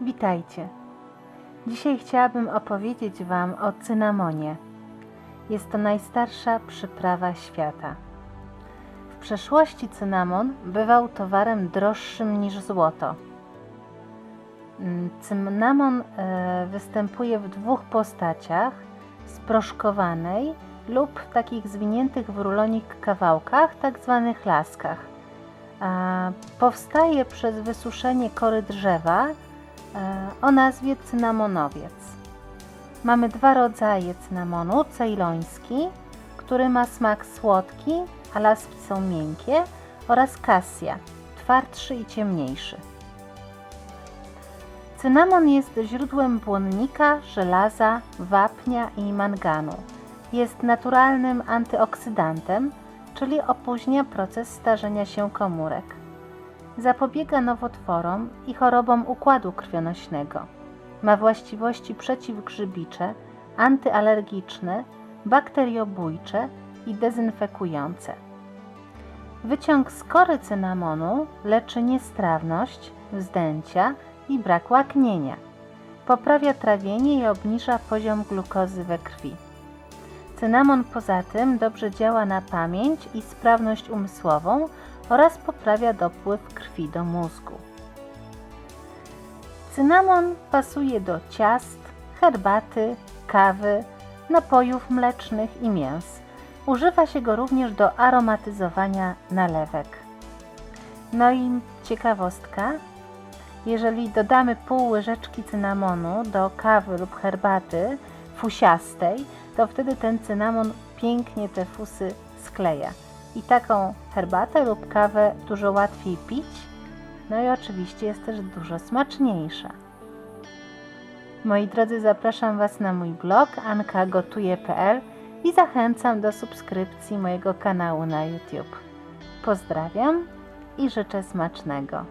Witajcie. Dzisiaj chciałabym opowiedzieć Wam o cynamonie. Jest to najstarsza przyprawa świata. W przeszłości cynamon bywał towarem droższym niż złoto. Mm, Cynamon e, występuje w dwóch postaciach: sproszkowanej lub takich zwiniętych w rulonik kawałkach, tak zwanych laskach. Powstaje przez wysuszenie kory drzewa o nazwie cynamonowiec. Mamy dwa rodzaje cynamonu: cejloński, który ma smak słodki, a laski są miękkie, oraz kasja, twardszy i ciemniejszy. Cynamon jest źródłem błonnika, żelaza, wapnia i manganu. Jest naturalnym antyoksydantem, czyli opóźnia proces starzenia się komórek. Zapobiega nowotworom i chorobom układu krwionośnego. Ma właściwości przeciwgrzybicze, antyalergiczne, bakteriobójcze i dezynfekujące. Wyciąg z kory cynamonu leczy niestrawność, wzdęcia i brak łaknienia. Poprawia trawienie i obniża poziom glukozy we krwi. Cynamon poza tym dobrze działa na pamięć i sprawność umysłową oraz poprawia dopływ krwi do mózgu. Cynamon pasuje do ciast, herbaty, kawy, napojów mlecznych i mięs. Używa się go również do aromatyzowania nalewek. No i ciekawostka, jeżeli dodamy pół łyżeczki cynamonu do kawy lub herbaty fusiastej, to wtedy ten cynamon pięknie te fusy skleja. I taką herbatę lub kawę dużo łatwiej pić, no i oczywiście jest też dużo smaczniejsza. Moi drodzy, zapraszam Was na mój blog ankagotuje.pl i zachęcam do subskrypcji mojego kanału na YouTube. Pozdrawiam i życzę smacznego.